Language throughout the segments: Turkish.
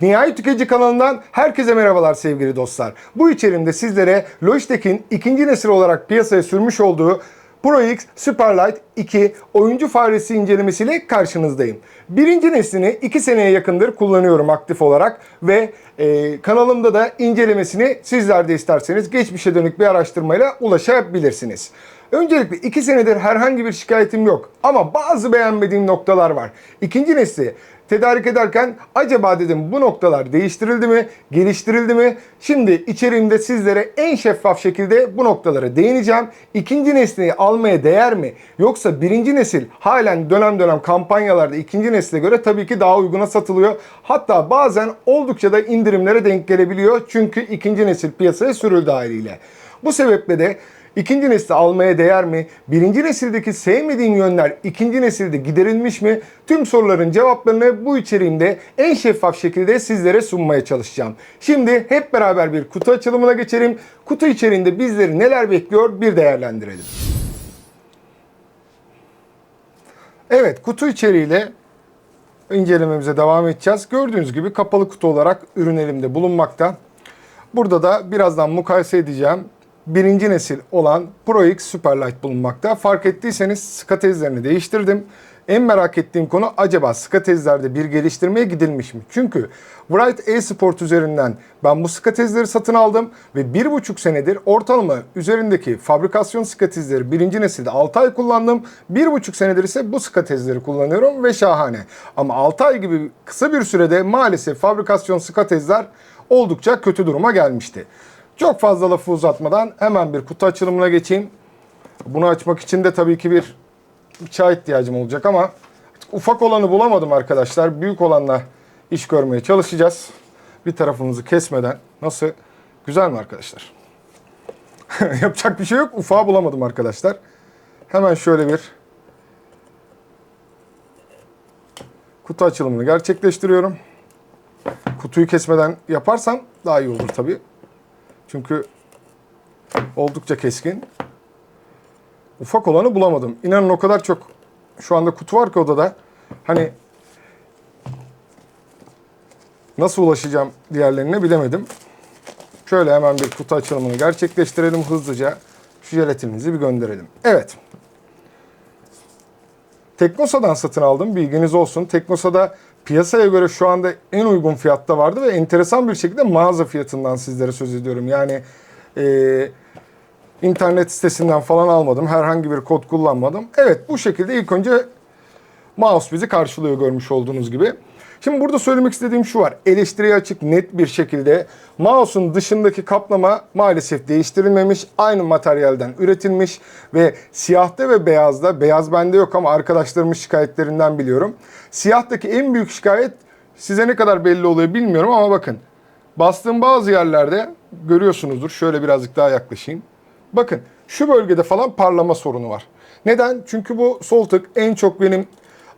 Nihai Tüketici kanalından herkese merhabalar sevgili dostlar. Bu içerimde sizlere Logitech'in ikinci nesil olarak piyasaya sürmüş olduğu Pro X Superlight 2 oyuncu faresi incelemesiyle karşınızdayım. Birinci neslini 2 seneye yakındır kullanıyorum aktif olarak ve e, kanalımda da incelemesini sizler de isterseniz geçmişe dönük bir araştırmayla ulaşabilirsiniz. Öncelikle 2 senedir herhangi bir şikayetim yok ama bazı beğenmediğim noktalar var. İkinci nesli tedarik ederken acaba dedim bu noktalar değiştirildi mi, geliştirildi mi? Şimdi içeriğimde sizlere en şeffaf şekilde bu noktalara değineceğim. İkinci nesli almaya değer mi? Yoksa birinci nesil halen dönem dönem kampanyalarda ikinci nesle göre tabii ki daha uyguna satılıyor. Hatta bazen oldukça da indirimlere denk gelebiliyor. Çünkü ikinci nesil piyasaya sürüldü haliyle. Bu sebeple de İkinci nesli almaya değer mi? Birinci nesildeki sevmediğim yönler ikinci nesilde giderilmiş mi? Tüm soruların cevaplarını bu içeriğimde en şeffaf şekilde sizlere sunmaya çalışacağım. Şimdi hep beraber bir kutu açılımına geçelim. Kutu içeriğinde bizleri neler bekliyor bir değerlendirelim. Evet kutu içeriğiyle incelememize devam edeceğiz. Gördüğünüz gibi kapalı kutu olarak ürün elimde bulunmakta. Burada da birazdan mukayese edeceğim birinci nesil olan Pro X Superlight bulunmakta. Fark ettiyseniz skatezlerini değiştirdim. En merak ettiğim konu acaba skatezlerde bir geliştirmeye gidilmiş mi? Çünkü Bright e-sport üzerinden ben bu skatezleri satın aldım ve bir buçuk senedir ortalama üzerindeki fabrikasyon skatezleri birinci nesilde 6 ay kullandım. Bir buçuk senedir ise bu skatezleri kullanıyorum ve şahane. Ama 6 ay gibi kısa bir sürede maalesef fabrikasyon skatezler oldukça kötü duruma gelmişti. Çok fazla lafı uzatmadan hemen bir kutu açılımına geçeyim. Bunu açmak için de tabii ki bir bıçağa ihtiyacım olacak ama ufak olanı bulamadım arkadaşlar. Büyük olanla iş görmeye çalışacağız. Bir tarafımızı kesmeden. Nasıl? Güzel mi arkadaşlar? Yapacak bir şey yok. Ufağı bulamadım arkadaşlar. Hemen şöyle bir kutu açılımını gerçekleştiriyorum. Kutuyu kesmeden yaparsam daha iyi olur tabii. Çünkü oldukça keskin. Ufak olanı bulamadım. İnanın o kadar çok şu anda kutu var ki odada. Hani nasıl ulaşacağım diğerlerine bilemedim. Şöyle hemen bir kutu açılımını gerçekleştirelim hızlıca. Şu jelatinimizi bir gönderelim. Evet. Teknosa'dan satın aldım. Bilginiz olsun. Teknosa'da piyasaya göre şu anda en uygun fiyatta vardı ve enteresan bir şekilde mağaza fiyatından sizlere söz ediyorum. Yani e, internet sitesinden falan almadım. Herhangi bir kod kullanmadım. Evet bu şekilde ilk önce mouse bizi karşılıyor görmüş olduğunuz gibi. Şimdi burada söylemek istediğim şu var. Eleştiriye açık net bir şekilde mouse'un dışındaki kaplama maalesef değiştirilmemiş. Aynı materyalden üretilmiş ve siyahta ve beyazda, beyaz bende yok ama arkadaşlarımın şikayetlerinden biliyorum. Siyahtaki en büyük şikayet size ne kadar belli oluyor bilmiyorum ama bakın. Bastığım bazı yerlerde görüyorsunuzdur. Şöyle birazcık daha yaklaşayım. Bakın şu bölgede falan parlama sorunu var. Neden? Çünkü bu sol tık en çok benim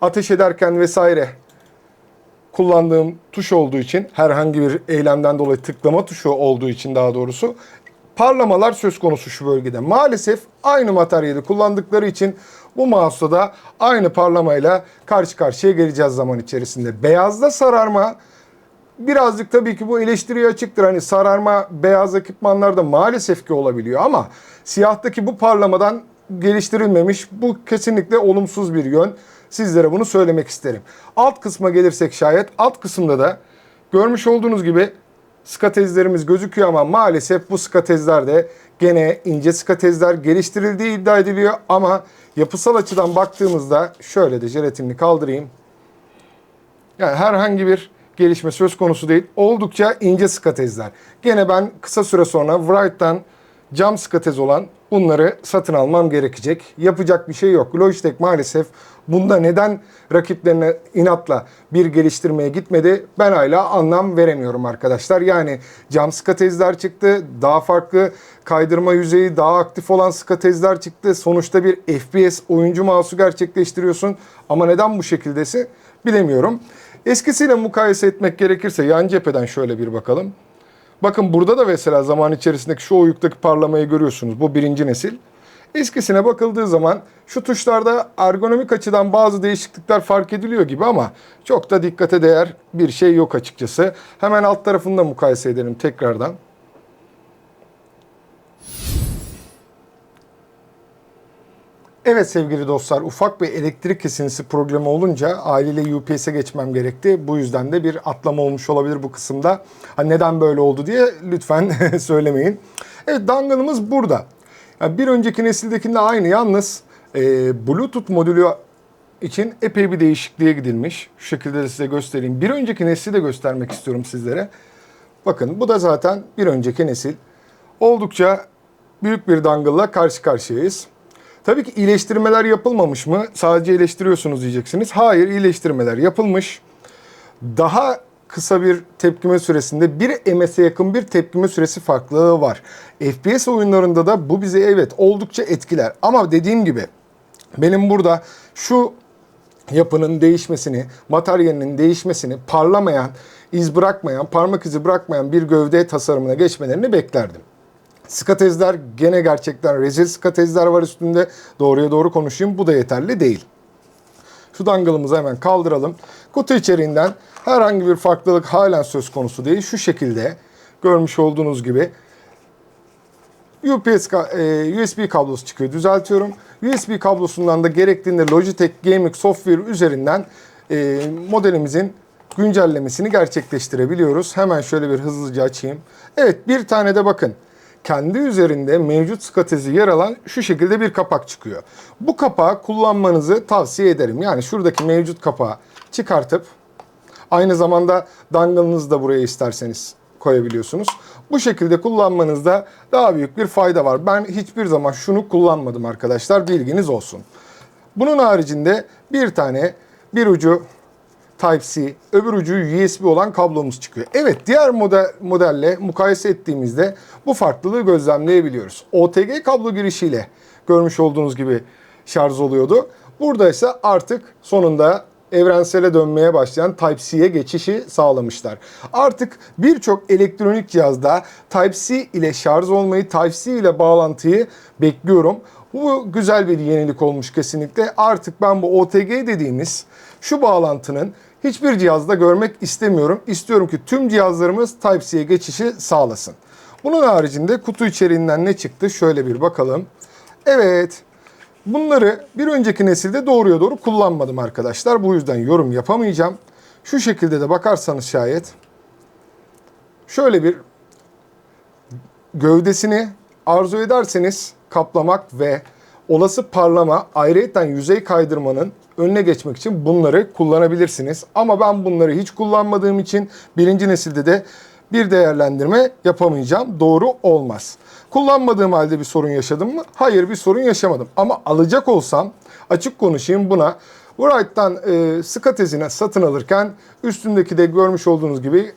ateş ederken vesaire kullandığım tuş olduğu için herhangi bir eylemden dolayı tıklama tuşu olduğu için daha doğrusu parlamalar söz konusu şu bölgede. Maalesef aynı materyali kullandıkları için bu mouse'da da aynı parlamayla karşı karşıya geleceğiz zaman içerisinde. Beyazda sararma birazcık tabii ki bu eleştiriye açıktır. Hani sararma beyaz ekipmanlarda maalesef ki olabiliyor ama siyahtaki bu parlamadan geliştirilmemiş. Bu kesinlikle olumsuz bir yön. Sizlere bunu söylemek isterim. Alt kısma gelirsek şayet alt kısımda da görmüş olduğunuz gibi skatezlerimiz gözüküyor ama maalesef bu skatezler de gene ince skatezler geliştirildiği iddia ediliyor ama yapısal açıdan baktığımızda şöyle de jelatinini kaldırayım. Yani herhangi bir gelişme söz konusu değil. Oldukça ince skatezler. Gene ben kısa süre sonra Wright'tan cam skatez olan bunları satın almam gerekecek. Yapacak bir şey yok. Logitech maalesef bunda neden rakiplerine inatla bir geliştirmeye gitmedi ben hala anlam veremiyorum arkadaşlar. Yani cam skatezler çıktı. Daha farklı kaydırma yüzeyi daha aktif olan skatezler çıktı. Sonuçta bir FPS oyuncu mouse'u gerçekleştiriyorsun. Ama neden bu şekildesi bilemiyorum. Eskisiyle mukayese etmek gerekirse yan cepheden şöyle bir bakalım. Bakın burada da mesela zaman içerisindeki şu oyuktaki parlamayı görüyorsunuz. Bu birinci nesil. Eskisine bakıldığı zaman şu tuşlarda ergonomik açıdan bazı değişiklikler fark ediliyor gibi ama çok da dikkate değer bir şey yok açıkçası. Hemen alt tarafını da mukayese edelim tekrardan. Evet sevgili dostlar ufak bir elektrik kesintisi problemi olunca aileyle UPS'e geçmem gerekti. Bu yüzden de bir atlama olmuş olabilir bu kısımda. Ha, neden böyle oldu diye lütfen söylemeyin. Evet dangle'ımız burada. Yani bir önceki nesildekinde aynı yalnız e, Bluetooth modülü için epey bir değişikliğe gidilmiş. Şu şekilde de size göstereyim. Bir önceki nesli de göstermek istiyorum sizlere. Bakın bu da zaten bir önceki nesil. Oldukça büyük bir dangle'la karşı karşıyayız. Tabii ki iyileştirmeler yapılmamış mı? Sadece iyileştiriyorsunuz diyeceksiniz. Hayır iyileştirmeler yapılmış. Daha kısa bir tepkime süresinde bir MS'e yakın bir tepkime süresi farklılığı var. FPS oyunlarında da bu bizi evet oldukça etkiler. Ama dediğim gibi benim burada şu yapının değişmesini, materyalinin değişmesini, parlamayan, iz bırakmayan, parmak izi bırakmayan bir gövde tasarımına geçmelerini beklerdim. Skatezler gene gerçekten rezil skatezler var üstünde. Doğruya doğru konuşayım. Bu da yeterli değil. Şu dangle'ımızı hemen kaldıralım. Kutu içeriğinden herhangi bir farklılık halen söz konusu değil. Şu şekilde görmüş olduğunuz gibi UPS e, USB kablosu çıkıyor. Düzeltiyorum. USB kablosundan da gerektiğinde Logitech Gaming Software üzerinden e, modelimizin güncellemesini gerçekleştirebiliyoruz. Hemen şöyle bir hızlıca açayım. Evet bir tane de bakın kendi üzerinde mevcut skatezi yer alan şu şekilde bir kapak çıkıyor. Bu kapağı kullanmanızı tavsiye ederim. Yani şuradaki mevcut kapağı çıkartıp aynı zamanda dangle'ınızı da buraya isterseniz koyabiliyorsunuz. Bu şekilde kullanmanızda daha büyük bir fayda var. Ben hiçbir zaman şunu kullanmadım arkadaşlar. Bilginiz olsun. Bunun haricinde bir tane bir ucu Type-C, öbür ucu USB olan kablomuz çıkıyor. Evet diğer model, modelle mukayese ettiğimizde bu farklılığı gözlemleyebiliyoruz. OTG kablo girişiyle görmüş olduğunuz gibi şarj oluyordu. Burada ise artık sonunda evrensele dönmeye başlayan Type-C'ye geçişi sağlamışlar. Artık birçok elektronik cihazda Type-C ile şarj olmayı, Type-C ile bağlantıyı bekliyorum. Bu güzel bir yenilik olmuş kesinlikle. Artık ben bu OTG dediğimiz şu bağlantının hiçbir cihazda görmek istemiyorum. İstiyorum ki tüm cihazlarımız Type-C'ye geçişi sağlasın. Bunun haricinde kutu içeriğinden ne çıktı? Şöyle bir bakalım. Evet. Bunları bir önceki nesilde doğruya doğru kullanmadım arkadaşlar. Bu yüzden yorum yapamayacağım. Şu şekilde de bakarsanız şayet şöyle bir gövdesini arzu ederseniz kaplamak ve olası parlama ayrıyeten yüzey kaydırmanın önüne geçmek için bunları kullanabilirsiniz. Ama ben bunları hiç kullanmadığım için birinci nesilde de bir değerlendirme yapamayacağım. Doğru olmaz. Kullanmadığım halde bir sorun yaşadım mı? Hayır bir sorun yaşamadım. Ama alacak olsam açık konuşayım buna. Wright'tan e, skatezine satın alırken üstündeki de görmüş olduğunuz gibi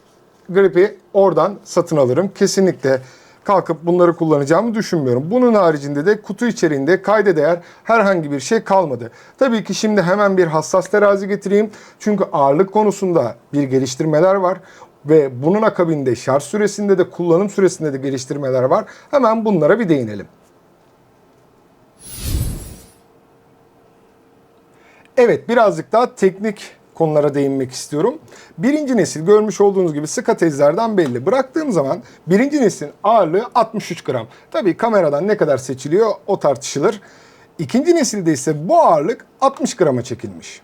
gripi oradan satın alırım. Kesinlikle kalkıp bunları kullanacağımı düşünmüyorum. Bunun haricinde de kutu içeriğinde kayda değer herhangi bir şey kalmadı. Tabii ki şimdi hemen bir hassas terazi getireyim. Çünkü ağırlık konusunda bir geliştirmeler var ve bunun akabinde şarj süresinde de kullanım süresinde de geliştirmeler var. Hemen bunlara bir değinelim. Evet birazcık daha teknik konulara değinmek istiyorum. Birinci nesil görmüş olduğunuz gibi skatezlerden belli. Bıraktığım zaman birinci neslin ağırlığı 63 gram. Tabii kameradan ne kadar seçiliyor o tartışılır. İkinci nesilde ise bu ağırlık 60 grama çekilmiş.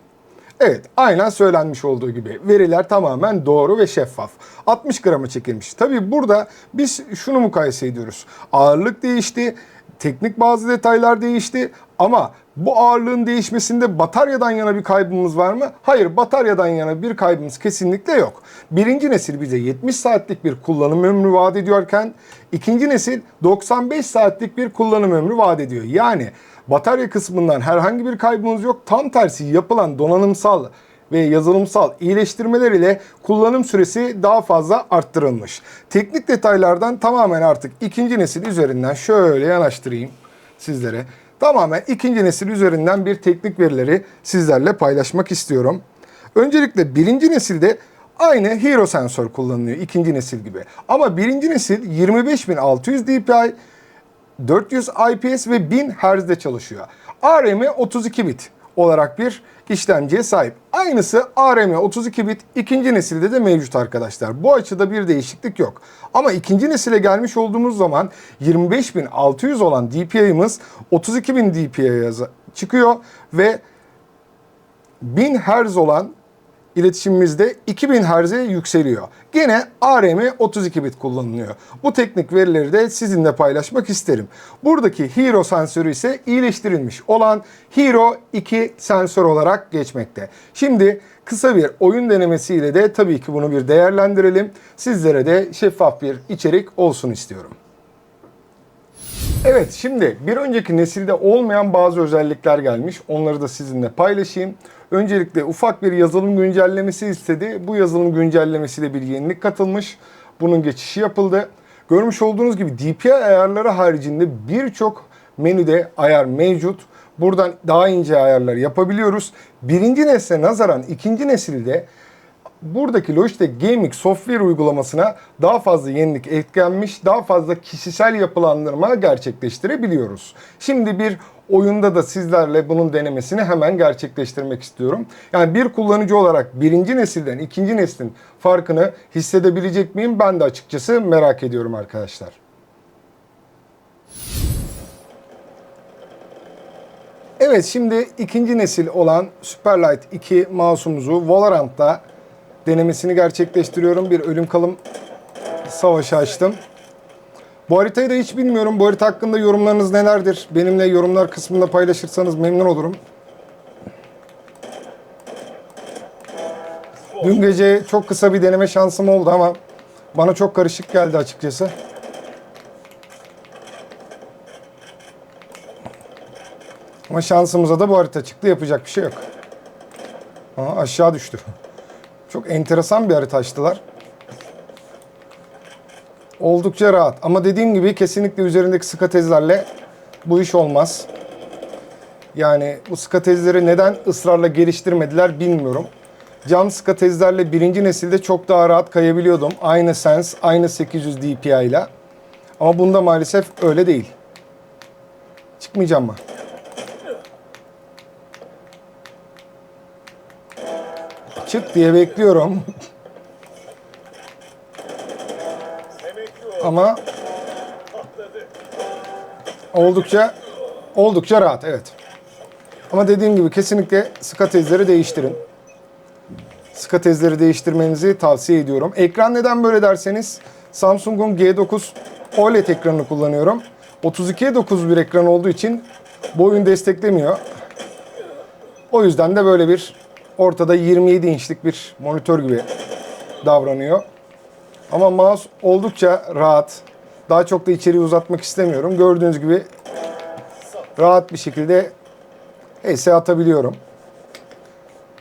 Evet, aynen söylenmiş olduğu gibi. Veriler tamamen doğru ve şeffaf. 60 grama çekilmiş. Tabii burada biz şunu mukayese ediyoruz. Ağırlık değişti, teknik bazı detaylar değişti ama bu ağırlığın değişmesinde bataryadan yana bir kaybımız var mı? Hayır, bataryadan yana bir kaybımız kesinlikle yok. Birinci nesil bize 70 saatlik bir kullanım ömrü vaat ediyorken ikinci nesil 95 saatlik bir kullanım ömrü vaat ediyor. Yani batarya kısmından herhangi bir kaybımız yok. Tam tersi yapılan donanımsal ve yazılımsal iyileştirmeler ile kullanım süresi daha fazla arttırılmış. Teknik detaylardan tamamen artık ikinci nesil üzerinden şöyle yanaştırayım sizlere. Tamamen ikinci nesil üzerinden bir teknik verileri sizlerle paylaşmak istiyorum. Öncelikle birinci nesilde aynı Hero sensör kullanılıyor ikinci nesil gibi. Ama birinci nesil 25600 dpi 400 IPS ve 1000 Hz'de çalışıyor. ARM 32 bit olarak bir işlemciye sahip. Aynısı ARM 32 bit ikinci nesilde de mevcut arkadaşlar. Bu açıda bir değişiklik yok. Ama ikinci nesile gelmiş olduğumuz zaman 25600 olan DPI'miz 32000 DPI'ye çıkıyor ve 1000 Hz olan iletişimimizde 2000 Hz'e yükseliyor. Gene ARM 32 bit kullanılıyor. Bu teknik verileri de sizinle paylaşmak isterim. Buradaki Hero sensörü ise iyileştirilmiş olan Hero 2 sensör olarak geçmekte. Şimdi kısa bir oyun denemesiyle de tabii ki bunu bir değerlendirelim. Sizlere de şeffaf bir içerik olsun istiyorum. Evet şimdi bir önceki nesilde olmayan bazı özellikler gelmiş. Onları da sizinle paylaşayım. Öncelikle ufak bir yazılım güncellemesi istedi. Bu yazılım güncellemesiyle bir yenilik katılmış. Bunun geçişi yapıldı. Görmüş olduğunuz gibi DPI ayarları haricinde birçok menüde ayar mevcut. Buradan daha ince ayarlar yapabiliyoruz. Birinci nesle nazaran ikinci nesilde buradaki Logitech Gaming software uygulamasına daha fazla yenilik eklenmiş, daha fazla kişisel yapılandırma gerçekleştirebiliyoruz. Şimdi bir oyunda da sizlerle bunun denemesini hemen gerçekleştirmek istiyorum. Yani bir kullanıcı olarak birinci nesilden ikinci neslin farkını hissedebilecek miyim? Ben de açıkçası merak ediyorum arkadaşlar. Evet şimdi ikinci nesil olan Superlight 2 mouse'umuzu Valorant'ta denemesini gerçekleştiriyorum. Bir ölüm kalım savaşı açtım. Bu haritayı da hiç bilmiyorum. Bu harita hakkında yorumlarınız nelerdir? Benimle yorumlar kısmında paylaşırsanız memnun olurum. Dün gece çok kısa bir deneme şansım oldu ama bana çok karışık geldi açıkçası. Ama şansımıza da bu harita çıktı. Yapacak bir şey yok. Aa, aşağı düştü. Çok enteresan bir harita açtılar. Oldukça rahat. Ama dediğim gibi kesinlikle üzerindeki skatezlerle bu iş olmaz. Yani bu skatezleri neden ısrarla geliştirmediler bilmiyorum. Cam skatezlerle birinci nesilde çok daha rahat kayabiliyordum. Aynı Sense, aynı 800 DPI ile. Ama bunda maalesef öyle değil. Çıkmayacağım mı? Çık diye bekliyorum. Ama oldukça oldukça rahat evet. Ama dediğim gibi kesinlikle skatezleri değiştirin. Skatezleri değiştirmenizi tavsiye ediyorum. Ekran neden böyle derseniz Samsung'un G9 OLED ekranını kullanıyorum. 32'ye 9 bir ekran olduğu için bu oyun desteklemiyor. O yüzden de böyle bir ortada 27 inçlik bir monitör gibi davranıyor. Ama mouse oldukça rahat. Daha çok da içeriği uzatmak istemiyorum. Gördüğünüz gibi rahat bir şekilde ESE atabiliyorum.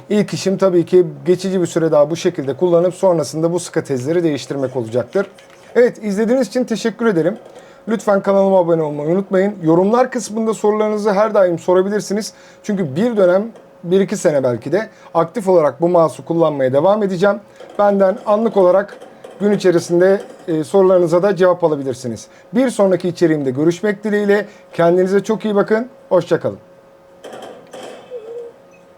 İlk işim tabii ki geçici bir süre daha bu şekilde kullanıp sonrasında bu skatezleri değiştirmek olacaktır. Evet izlediğiniz için teşekkür ederim. Lütfen kanalıma abone olmayı unutmayın. Yorumlar kısmında sorularınızı her daim sorabilirsiniz. Çünkü bir dönem 1-2 sene belki de aktif olarak bu mouse'u kullanmaya devam edeceğim. Benden anlık olarak gün içerisinde e, sorularınıza da cevap alabilirsiniz. Bir sonraki içeriğimde görüşmek dileğiyle. Kendinize çok iyi bakın. Hoşçakalın.